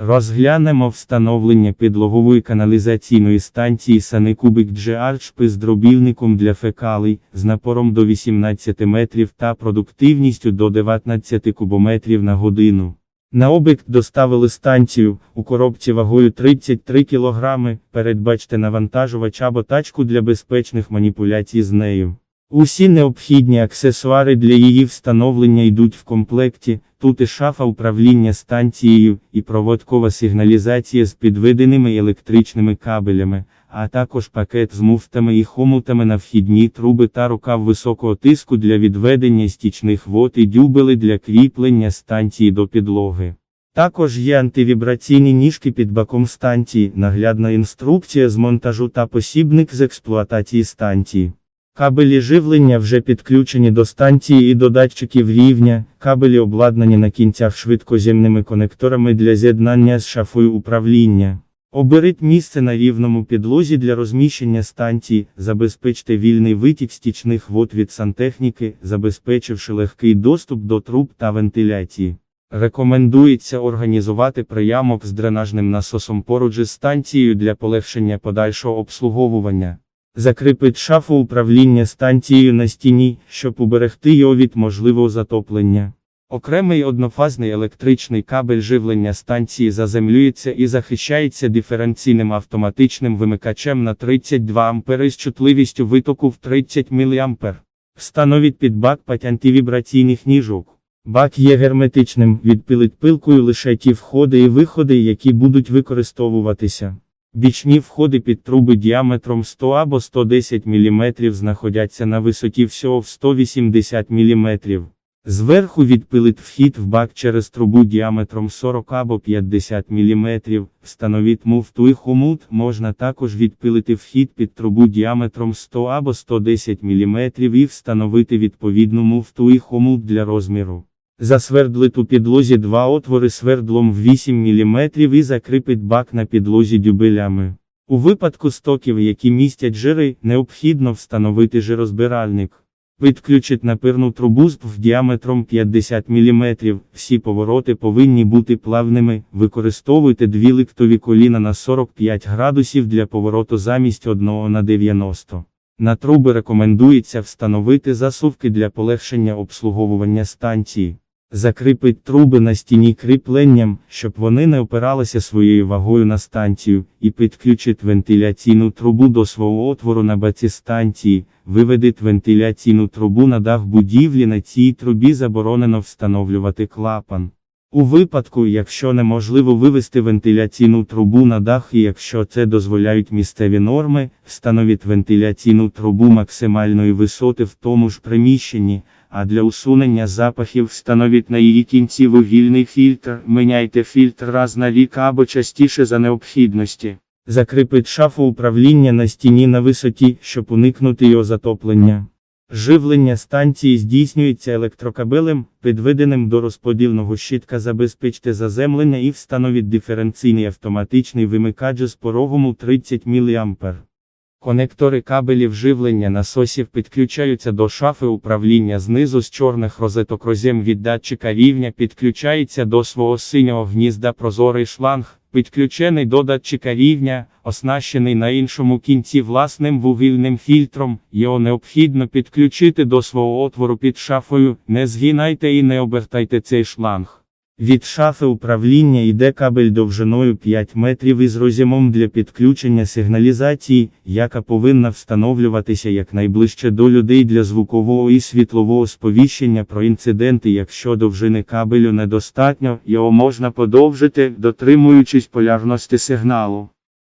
Розглянемо встановлення підлогової каналізаційної станції Санекубик GH з дробівником для фекалій з напором до 18 метрів та продуктивністю до 19 кубометрів на годину. На об'єкт доставили станцію у коробці вагою 33 кг. Передбачте навантажувач або тачку для безпечних маніпуляцій з нею. Усі необхідні аксесуари для її встановлення йдуть в комплекті, тут і шафа управління станцією, і проводкова сигналізація з підведеними електричними кабелями, а також пакет з муфтами і хомутами на вхідні труби та рукав високого тиску для відведення стічних вод і дюбели для кріплення станції до підлоги. Також є антивібраційні ніжки під баком станції, наглядна інструкція з монтажу та посібник з експлуатації станції. Кабелі живлення вже підключені до станції і до датчиків рівня, кабелі обладнані на кінцях швидкоземними конекторами для з'єднання з шафою управління. Оберіть місце на рівному підлозі для розміщення станції, забезпечте вільний витік стічних вод від сантехніки, забезпечивши легкий доступ до труб та вентиляції. Рекомендується організувати приямок з дренажним насосом поруч із станцією для полегшення подальшого обслуговування. Закріпить шафу управління станцією на стіні, щоб уберегти його від можливого затоплення. Окремий однофазний електричний кабель живлення станції заземлюється і захищається диференційним автоматичним вимикачем на 32 А із чутливістю витоку в 30 мА. Встановіть під бак пать антивібраційних ніжок. Бак є герметичним, відпилить пилкою лише ті входи і виходи, які будуть використовуватися. Бічні входи під труби діаметром 100 або 110 мм знаходяться на висоті всього в 180 мм. Зверху відпилить вхід в бак через трубу діаметром 40 або 50 мм. Встановіть муфту і хомут, можна також відпилити вхід під трубу діаметром 100 або 110 мм і встановити відповідну муфту і хомут для розміру. Засвердлить у підлозі два отвори свердлом в 8 мм і закріпить бак на підлозі дюбелями. У випадку стоків, які містять жири, необхідно встановити жирозбиральник. Підключить напирну трубу з діаметром 50 мм. Всі повороти повинні бути плавними. Використовуйте дві ликтові коліна на 45 градусів для повороту замість одного на 90. На труби рекомендується встановити засувки для полегшення обслуговування станції. Закріпить труби на стіні кріпленням, щоб вони не опиралися своєю вагою на станцію, і підключить вентиляційну трубу до свого отвору на баці станції, виведить вентиляційну трубу на дах будівлі на цій трубі заборонено встановлювати клапан. У випадку, якщо неможливо вивести вентиляційну трубу на дах і якщо це дозволяють місцеві норми, встановіть вентиляційну трубу максимальної висоти в тому ж приміщенні, а для усунення запахів встановіть на її кінці вугільний фільтр, міняйте фільтр раз на рік або частіше за необхідності. Закріпить шафу управління на стіні на висоті, щоб уникнути його затоплення. Живлення станції здійснюється електрокабелем, підведеним до розподільного щитка забезпечте заземлення і встановіть диференційний автоматичний вимикач з порогом у 30 мА. Конектори кабелів живлення насосів підключаються до шафи управління знизу з чорних розеток розем від датчика рівня підключається до свого синього гнізда прозорий шланг, підключений до датчика рівня, оснащений на іншому кінці власним вугільним фільтром, його необхідно підключити до свого отвору під шафою, не згинайте і не обертайте цей шланг. Від шафи управління йде кабель довжиною 5 метрів із роз'ємом для підключення сигналізації, яка повинна встановлюватися якнайближче до людей для звукового і світлового сповіщення про інциденти. Якщо довжини кабелю недостатньо, його можна подовжити, дотримуючись полярності сигналу.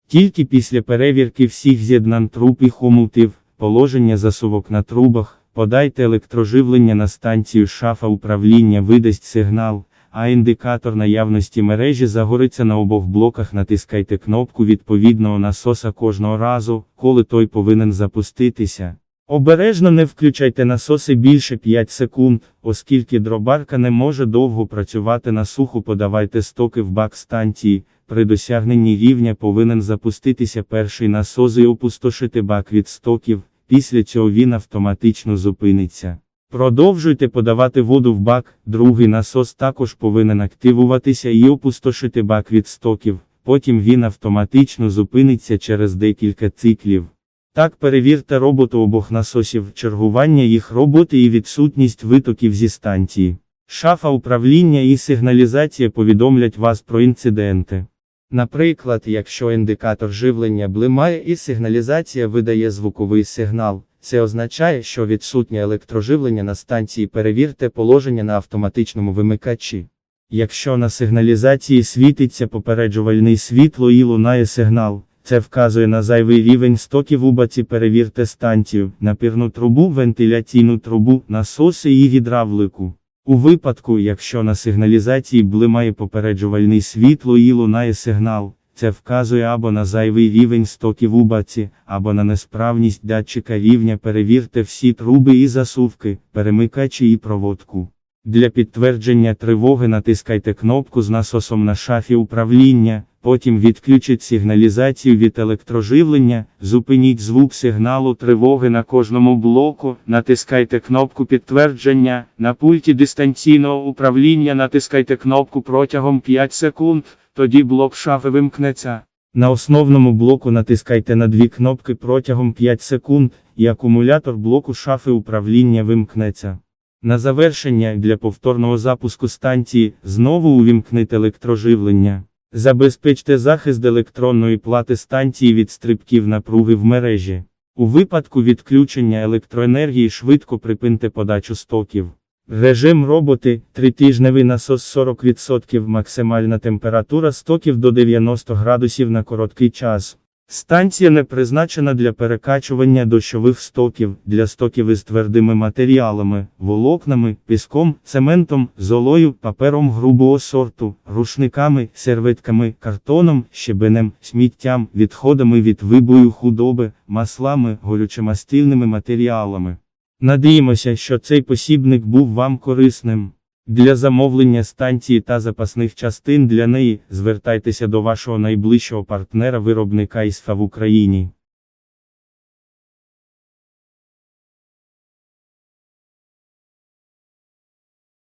Тільки після перевірки всіх з'єднань труб і хомутів, положення засувок на трубах, подайте електроживлення на станцію шафа управління видасть сигнал а індикатор наявності мережі загориться на обох блоках. Натискайте кнопку відповідного насоса кожного разу, коли той повинен запуститися. Обережно не включайте насоси більше 5 секунд, оскільки дробарка не може довго працювати на суху, подавайте стоки в бак станції. При досягненні рівня повинен запуститися перший насос і опустошити бак від стоків, після цього він автоматично зупиниться. Продовжуйте подавати воду в бак, другий насос також повинен активуватися і опустошити бак від стоків, потім він автоматично зупиниться через декілька циклів. Так перевірте роботу обох насосів, чергування їх роботи і відсутність витоків зі станції. Шафа управління і сигналізація повідомлять вас про інциденти. Наприклад, якщо індикатор живлення блимає і сигналізація видає звуковий сигнал, це означає, що відсутнє електроживлення на станції перевірте положення на автоматичному вимикачі. Якщо на сигналізації світиться попереджувальний світло і лунає сигнал, це вказує на зайвий рівень стоків у баці перевірте станцію, напірну трубу, вентиляційну трубу, насоси і гідравлику. У випадку, якщо на сигналізації блимає попереджувальний світло і лунає сигнал, це вказує або на зайвий рівень стоків у баці, або на несправність датчика рівня перевірте всі труби і засувки, перемикачі і проводку. Для підтвердження тривоги натискайте кнопку з насосом на шафі управління, потім відключіть сигналізацію від електроживлення, зупиніть звук сигналу тривоги на кожному блоку, натискайте кнопку підтвердження, на пульті дистанційного управління натискайте кнопку протягом 5 секунд, тоді блок шафи вимкнеться. На основному блоку натискайте на дві кнопки протягом 5 секунд, і акумулятор блоку шафи управління вимкнеться. На завершення для повторного запуску станції знову увімкніть електроживлення. Забезпечте захист електронної плати станції від стрибків напруги в мережі. У випадку відключення електроенергії швидко припинте подачу стоків. Режим роботи, тритижневий насос 40%, максимальна температура стоків до 90 градусів на короткий час. Станція не призначена для перекачування дощових стоків, для стоків із твердими матеріалами, волокнами, піском, цементом, золою, папером грубого сорту, рушниками, серветками, картоном, щебенем, сміттям, відходами від вибою худоби, маслами, горючомастильними матеріалами. Надіємося, що цей посібник був вам корисним. Для замовлення станції та запасних частин для неї звертайтеся до вашого найближчого партнера виробника ІСФА в Україні.